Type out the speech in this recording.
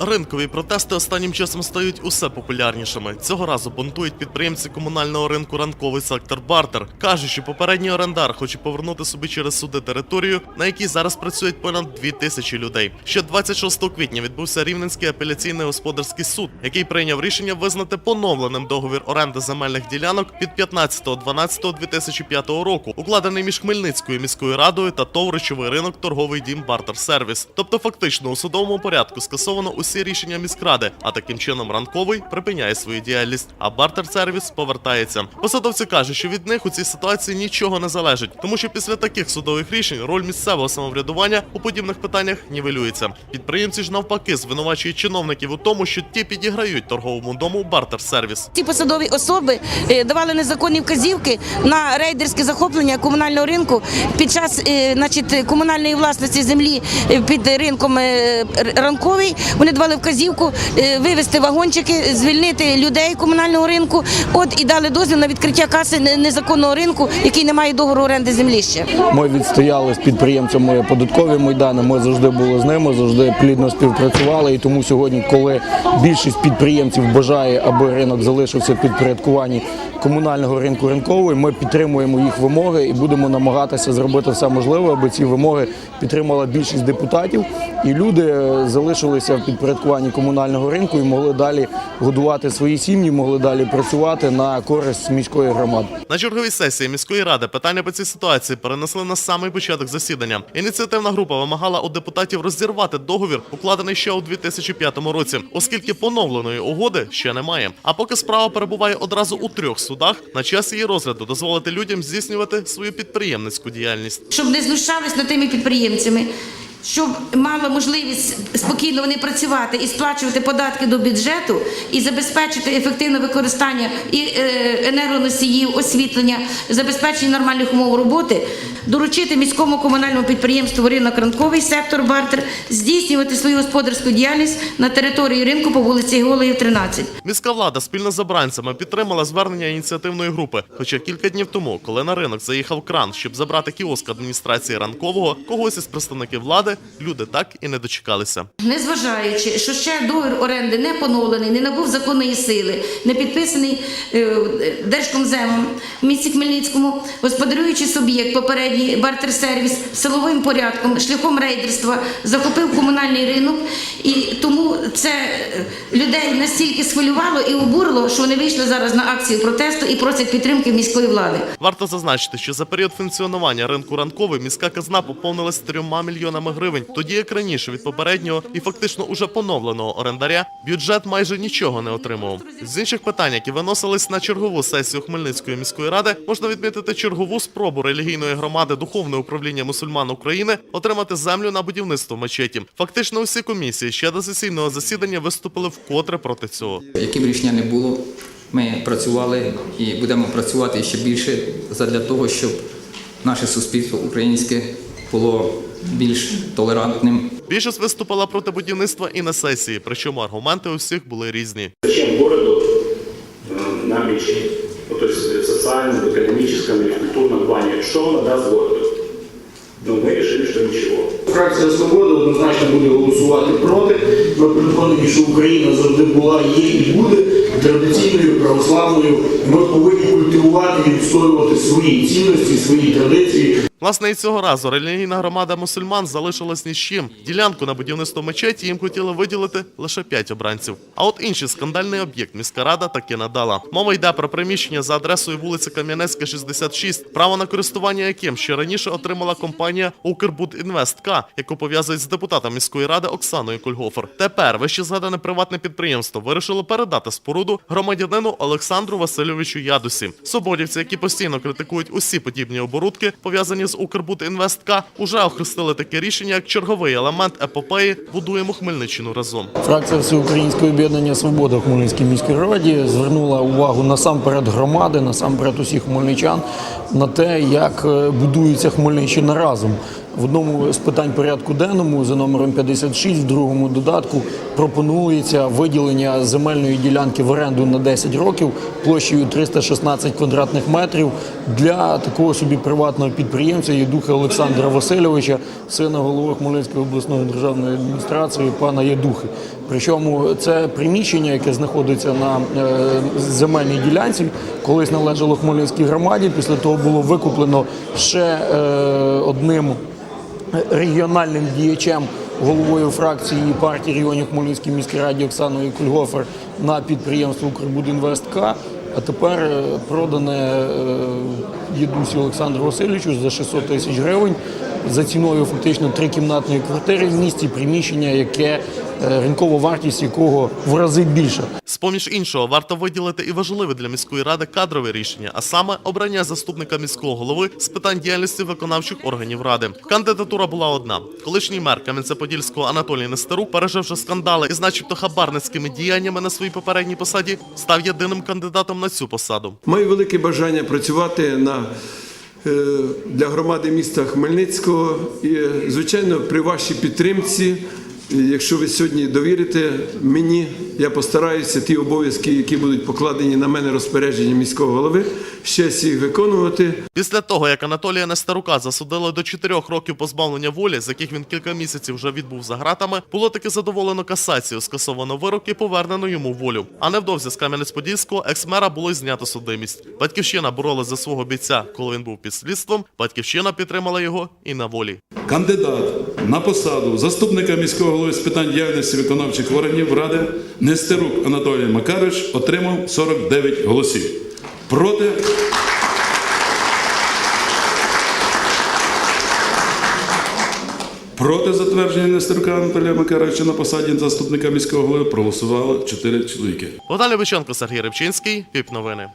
Ринкові протести останнім часом стають усе популярнішими. Цього разу бунтують підприємці комунального ринку ранковий сектор Бартер. Кажуть, що попередній орендар хоче повернути собі через суди територію, на якій зараз працюють понад дві тисячі людей. Ще 26 квітня відбувся Рівненський апеляційний господарський суд, який прийняв рішення визнати поновленим договір оренди земельних ділянок від 15.12.2005 року, укладений між Хмельницькою міською радою та ТОВ «Речовий ринок торговий дім Бартер Сервіс. Тобто, фактично у судовому порядку скасовано усі рішення міськради, а таким чином ранковий припиняє свою діяльність, а бартер сервіс повертається. Посадовці кажуть, що від них у цій ситуації нічого не залежить, тому що після таких судових рішень роль місцевого самоврядування у подібних питаннях нівелюється. Підприємці ж навпаки звинувачують чиновників у тому, що ті підіграють торговому дому бартер сервіс. Ці посадові особи е, давали незаконні вказівки на рейдерське захоплення комунального ринку під час е, значить, комунальної власності землі е, під ринком ранковий. Вони давали вказівку е, вивезти вагончики, звільнити людей комунального ринку. От і дали дозвіл на відкриття каси незаконного ринку, який не має договору оренди землі ще. Ми відстояли з підприємцями податкові майдани. Ми завжди були з ними, завжди плідно співпрацювали. І тому сьогодні, коли більшість підприємців бажає, аби ринок залишився в підпорядкуванні комунального ринку ринковий, ми підтримуємо їх вимоги і будемо намагатися зробити все можливе, аби ці вимоги підтримала більшість депутатів, і люди е, залишилися в підпорядкуванні комунального ринку і могли далі годувати свої сім'ї, могли далі працювати на користь міської громади. На черговій сесії міської ради питання по цій ситуації перенесли на самий початок засідання. Ініціативна група вимагала у депутатів розірвати договір, укладений ще у 2005 році, оскільки поновленої угоди ще немає. А поки справа перебуває одразу у трьох судах, на час її розгляду дозволити людям здійснювати свою підприємницьку діяльність. щоб не знущались над тими підприємцями, щоб мали можливість спокійно вони працювати і сплачувати податки до бюджету і забезпечити ефективне використання і е, енергоносіїв, освітлення, забезпечення нормальних умов роботи, доручити міському комунальному підприємству ринок ранковий сектор бартер здійснювати свою господарську діяльність на території ринку по вулиці Голеїв, 13. Міська влада спільно з обранцями підтримала звернення ініціативної групи. Хоча кілька днів тому, коли на ринок заїхав кран, щоб забрати кіоск адміністрації ранкового, когось із представників влади люди так і не дочекалися. Незважаючи, що ще договір оренди не поновлений, не набув законної сили, не підписаний е, Держкомземом в місті Хмельницькому, господарюючий суб'єкт, попередній бартер-сервіс силовим порядком, шляхом рейдерства захопив комунальний ринок, і тому це е, людей настільки схвилювало і обурило, що вони вийшли зараз на акцію протесту і просять підтримки міської влади. Варто зазначити, що за період функціонування ринку ранковий міська казна поповнилась трьома мільйонами гривень, тоді як раніше від попереднього і фактично уже поновленого орендаря бюджет майже нічого не отримував. З інших питань, які виносились на чергову сесію Хмельницької міської ради, можна відмітити чергову спробу релігійної громади Духовне управління мусульман України отримати землю на будівництво мечеті. Фактично, усі комісії ще до сесійного засідання виступили вкотре проти цього. Яким рішення не було, ми працювали і будемо працювати ще більше задля того, щоб наше суспільство українське було більш толерантним Більшість виступила проти будівництва і на сесії, причому аргументи у всіх були різні. Зачем городу э, нам мечеть? Ну, то есть в социальном, в экономическом или в культурном плане. Что он даст городу? Но мы решили, что ничего. Фракція «Свобода» однозначно буде голосувати проти. Ми переконані, що Україна завжди була, є і буде традиційною православною. Ми повинні культивувати і відстоювати свої цінності, свої традиції. Власне, і цього разу релігійна громада мусульман залишилась ні з чим. Ділянку на будівництво мечеті їм хотіли виділити лише п'ять обранців. А от інший скандальний об'єкт міська рада таки надала. Мова йде про приміщення за адресою вулиця Кам'янецька, 66, право на користування яким ще раніше отримала компанія Укрбудінвестка, яку пов'язують з депутатом міської ради Оксаною Кульгофер. Тепер вище згадане приватне підприємство вирішило передати споруду громадянину Олександру Васильовичу Ядусі. Свободівці, які постійно критикують усі подібні оборудки, пов'язані з Укрбудінвестка, уже охрестили таке рішення як черговий елемент епопеї Будуємо Хмельниччину разом. Фракція Всеукраїнського об'єднання Свобода в Хмельницькій міській раді звернула увагу насамперед громади, насамперед усіх хмельничан на те, як е, будується Хмельниччина разом. В одному з питань порядку денному за номером 56 в другому додатку пропонується виділення земельної ділянки в оренду на 10 років площею 316 квадратних метрів для такого собі приватного підприємця Єдуха Олександра Васильовича, сина голови Хмельницької обласної державної адміністрації пана Єдухи. Причому це приміщення, яке знаходиться на е, земельній ділянці, колись належало Хмельницькій громаді. Після того було викуплено ще е, одним регіональним діячем, головою фракції партії регіонів Хмельницькій міській раді Оксаною Кульгофер на підприємство «Укрбудінвестк». А тепер е, продане е, дідусі Олександру Васильовичу за 600 тисяч гривень за ціною фактично трикімнатної квартири в місті, приміщення, яке е, ринкова вартість якого в рази більша. З-поміж іншого, варто виділити і важливе для міської ради кадрове рішення, а саме обрання заступника міського голови з питань діяльності виконавчих органів ради. Кандидатура була одна. Колишній мер Кам'янця-Подільського Анатолій Нестерук, переживши скандали із начебто хабарницькими діяннями на своїй попередній посаді, став єдиним кандидатом на цю посаду. Маю велике бажання працювати на, для громади міста Хмельницького і, е, звичайно, при вашій підтримці. Якщо ви сьогодні довірите мені, я постараюся ті обов'язки, які будуть покладені на мене розпорядження міського голови, ще всіх виконувати. Після того, як Анатолія Нестерука засудили до 4 років позбавлення волі, з яких він кілька місяців вже відбув за ґратами, було таки задоволено касацію, скасовано вирок і повернено йому волю. А невдовзі з Кам'янець-Подільського екс-мера було знято судимість. Батьківщина боролась за свого бійця, коли він був під слідством. Батьківщина підтримала його і на волі. Кандидат на посаду заступника міського голови з питань діяльності виконавчих органів Ради Нестерук Анатолій Макарович отримав 49 голосів. Проти Проти затвердження Нестерука Анатолія Макаровича на посаді заступника міського голови проголосувало 4 чоловіки. Богдан Левиченко, Сергій Рибчинський, ПІП новини.